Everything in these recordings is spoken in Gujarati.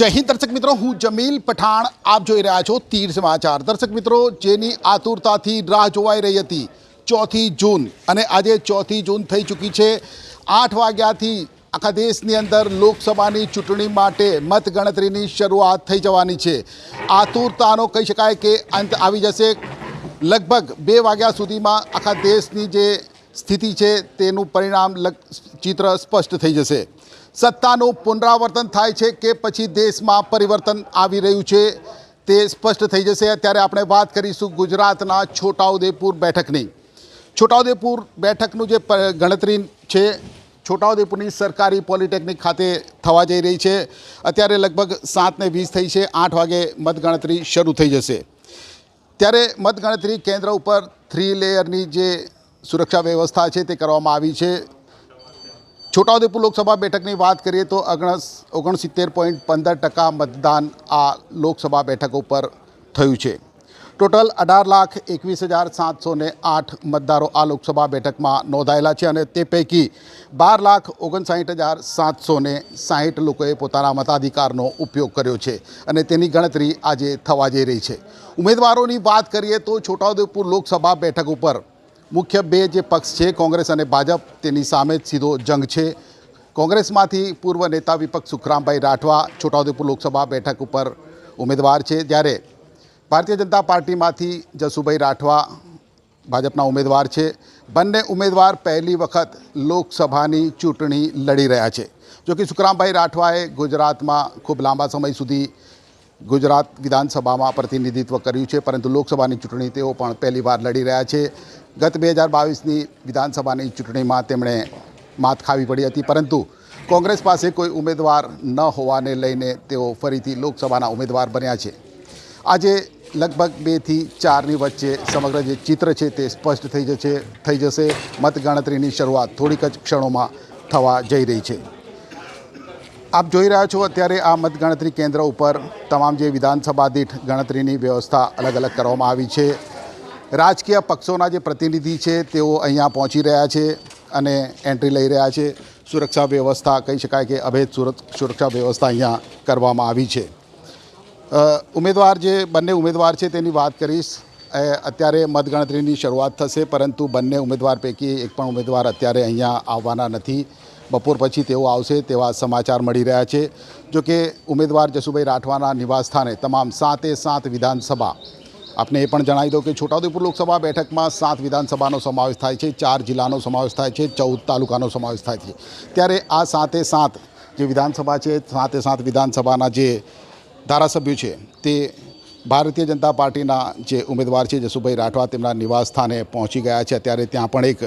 જય હિન્દ દર્શક મિત્રો, હું જમીલ પઠાણ. આપ જોઈ રહ્યા છો તીર સમાચાર. દર્શક મિત્રો, જેની આતુરતાથી રાહ જોવાઈ રહી હતી ચોથી જૂન, અને આજે ચોથી જૂન થઈ ચૂકી છે. આઠ વાગ્યાથી આખા દેશની અંદર લોકસભાની ચૂંટણી માટે મતગણતરીની શરૂઆત થઈ જવાની છે. આતુરતાનો કહી શકાય કે અંત આવી જશે. લગભગ બે વાગ્યા સુધીમાં આખા દેશની જે સ્થિતિ છે, તેનું પરિણામ ચિત્ર સ્પષ્ટ થઈ જશે. સત્તાનું પુનરાવર્તન થાય છે કે પછી દેશમાં પરિવર્તન આવી રહ્યું છે તે સ્પષ્ટ થઈ જશે. અત્યારે આપણે વાત કરીશું ગુજરાતના છોટાઉદેપુર બેઠકની. છોટાઉદેપુર બેઠકનું જે ગણતરી છે, છોટાઉદેપુરની સરકારી પોલિટેકનિક ખાતે થવા જઈ રહી છે. અત્યારે લગભગ સાતને વીસ થઈ છે, આઠ વાગે મતગણતરી શરૂ થઈ જશે. ત્યારે મતગણતરી કેન્દ્ર ઉપર થ્રી લેયરની જે સુરક્ષા વ્યવસ્થા છે તે કરવામાં આવી છે. છોટાઉદેપુર લોકસભા બેઠકની વાત કરીએ તો ઓગણસ ઓગણસિત્તેર પોઈન્ટ પંદર ટકા મતદાન આ લોકસભા બેઠક ઉપર થયું છે. ટોટલ અઢાર લાખ એકવીસ હજાર સાતસો આઠ મતદારો આ લોકસભા બેઠકમાં નોંધાયેલા છે અને તે પૈકી બાર લાખ ઓગણસાઠ હજાર સાતસો સાહીઠ લોકોએ પોતાના મતાધિકારનો ઉપયોગ કર્યો છે અને તેની ગણતરી આજે થવા જઈ રહી છે. ઉમેદવારોની વાત કરીએ તો છોટાઉદેપુર લોકસભા બેઠક ઉપર મુખ્ય બે જે પક્ષ છે, કોંગ્રેસ અને ભાજપ, તેની સામે જ સીધો જંગ છે. કોંગ્રેસમાંથી પૂર્વ નેતા વિપક્ષ સુખરામભાઈ રાઠવા છોટાઉદેપુર લોકસભા બેઠક ઉપર ઉમેદવાર છે. જ્યારે ભારતીય જનતા પાર્ટીમાંથી જસુભાઈ રાઠવા ભાજપના ઉમેદવાર છે. બંને ઉમેદવાર પહેલી વખત લોકસભાની ચૂંટણી લડી રહ્યા છે. જોકે સુખરામભાઈ રાઠવાએ ગુજરાતમાં ખૂબ લાંબા સમય સુધી ગુજરાત વિધાનસભામાં પ્રતિનિધિત્વ કર્યું છે, પરંતુ લોકસભાની ચૂંટણી તેઓ પણ પહેલીવાર લડી રહ્યા છે. ગત બે હજાર બાવીસની વિધાનસભાની ચૂંટણીમાં તેમણે માત ખાવી પડી હતી, પરંતુ કોંગ્રેસ પાસે કોઈ ઉમેદવાર ન હોવાને લઈને તેઓ ફરીથી લોકસભાના ઉમેદવાર બન્યા છે. આજે લગભગ બેથી ચારની વચ્ચે સમગ્ર જે ચિત્ર છે તે સ્પષ્ટ થઈ જશે થઈ જશે. મતગણતરીની શરૂઆત થોડીક જ ક્ષણોમાં થવા જઈ રહી છે. આપ જોઈ રહ્યા છો અત્યારે આ મતગણતરી કેન્દ્ર ઉપર તમામ જે વિધાનસભા દીઠ ગણતરીની વ્યવસ્થા અલગ અલગ કરવામાં આવી છે. રાજકીય પક્ષોના જે પ્રતિનિધિ છે, તેઓ અહીંયા પહોંચી રહ્યા છે અને એન્ટ્રી લઈ રહ્યા છે. સુરક્ષા વ્યવસ્થા કહી શકાય કે અભેદ સુરક્ષા વ્યવસ્થા અહીંયા કરવામાં આવી છે. ઉમેદવાર જે, બંને ઉમેદવાર છે તેની વાત કરીશ. અત્યારે મતગણતરીની શરૂઆત થશે, પરંતુ બંને ઉમેદવાર પૈકી એક પણ ઉમેદવાર અત્યારે અહીંયા આવવાના નથી. બપોર પછી તેઓ આવશે તેવા સમાચાર મળી રહ્યા છે. જો કે ઉમેદવાર જસુભાઈ રાઠવાના નિવાસસ્થાને તમામ સાતે સાત વિધાનસભા આપને એ પણ જણાવી દઉં કે છોટાઉદેપુર લોકસભા બેઠકમાં સાત વિધાનસભાનો સમાવેશ થાય છે, ચાર જિલ્લાનો સમાવેશ થાય છે, ચૌદ તાલુકાનો સમાવેશ થાય છે. ત્યારે આ સાતે સાત જે વિધાનસભા છે, સાતે સાત વિધાનસભાના જે ધારાસભ્યો છે, તે ભારતીય જનતા પાર્ટીના જે ઉમેદવાર છે, જસુભાઈ રાઠવા તેમના નિવાસ સ્થાને પહોંચી ગયા છે. અત્યારે ત્યાં પણ એક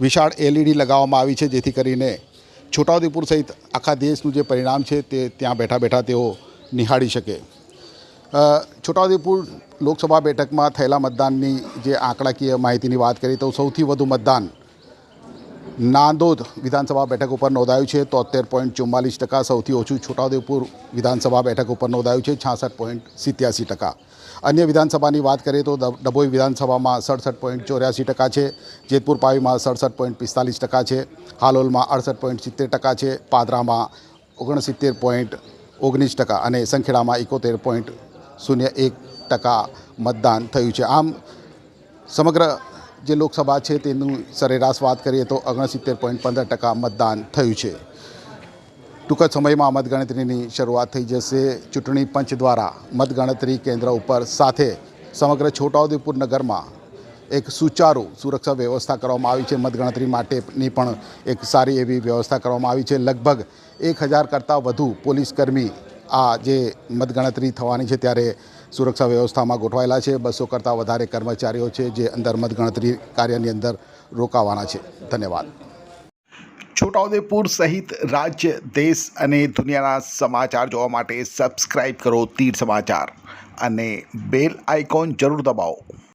વિશાળ એલઈડી લગાવવામાં આવી છે, જેથી કરીને છોટાઉદેપુર સહિત આખા દેશનું જે પરિણામ છે, તે ત્યાં બેઠા બેઠા તેઓ નિહાળી શકે. છોટાઉદેપુર લોકસભા બેઠકમાં થયેલા મતદાનની જે આંકડાકીય માહિતીની વાત કરીએ તો સૌથી વધુ મતદાન નાંદોદ વિધાનસભા બેઠક ઉપર નોંધાયું છે. તોતેર પોઈન્ટ ચુમ્માલીસ ટકા, સૌથી ઓછું છોટાઉદેપુર વિધાનસભા બેઠક ઉપર નોંધાયું છે, છાસઠ પોઈન્ટ સિત્યાસી ટકા. અન્ય વિધાનસભાની વાત કરીએ તો ડભોઈ વિધાનસભામાં સડસઠ પોઈન્ટ ચોર્યાસી ટકા છે, જેતપુર પાવીમાં સડસઠ પોઈન્ટ પિસ્તાલીસ ટકા છે, હાલોલમાં અડસઠ પોઈન્ટ સિત્તેર ટકા છે, પાદરામાં ઓગણસિત્તેર પોઈન્ટ ઓગણીસ ટકા અને સંખેડામાં એકોતેર પોઈન્ટ શૂન્ય એક ટકા મતદાન થયું છે. આમ સમગ્ર જે લોકસભા છે તેનું સરેરાશ વાત કરીએ તો ઓગણસિત્તેર પોઈન્ટ પંદર ટકા મતદાન થયું છે. ટૂંક જ સમયમાં મતગણતરીની શરૂઆત થઈ જશે. ચૂંટણી પંચ દ્વારા મતગણતરી કેન્દ્ર ઉપર સાથે સમગ્ર છોટાઉદેપુર નગરમાં એક સુચારુ સુરક્ષા વ્યવસ્થા કરવામાં આવી છે. મતગણતરી માટેની પણ એક સારી એવી વ્યવસ્થા કરવામાં આવી છે. લગભગ એક હજાર કરતાં વધુ પોલીસકર્મી આ જે મતગણતરી થવાની છે ત્યારે સુરક્ષા વ્યવસ્થામાં ગોઠવાયેલા છે. બસો કરતાં વધારે કર્મચારીઓ છે જે અંદર મતગણતરી કાર્યની અંદર રોકાવાના છે. ધન્યવાદ. છોટાઉદેપુર સહિત રાજ્ય, દેશ અને દુનિયાના સમાચાર જોવા માટે સબસ્ક્રાઈબ કરો તીર સમાચાર અને બેલ આઇકોન જરૂર દબાવો.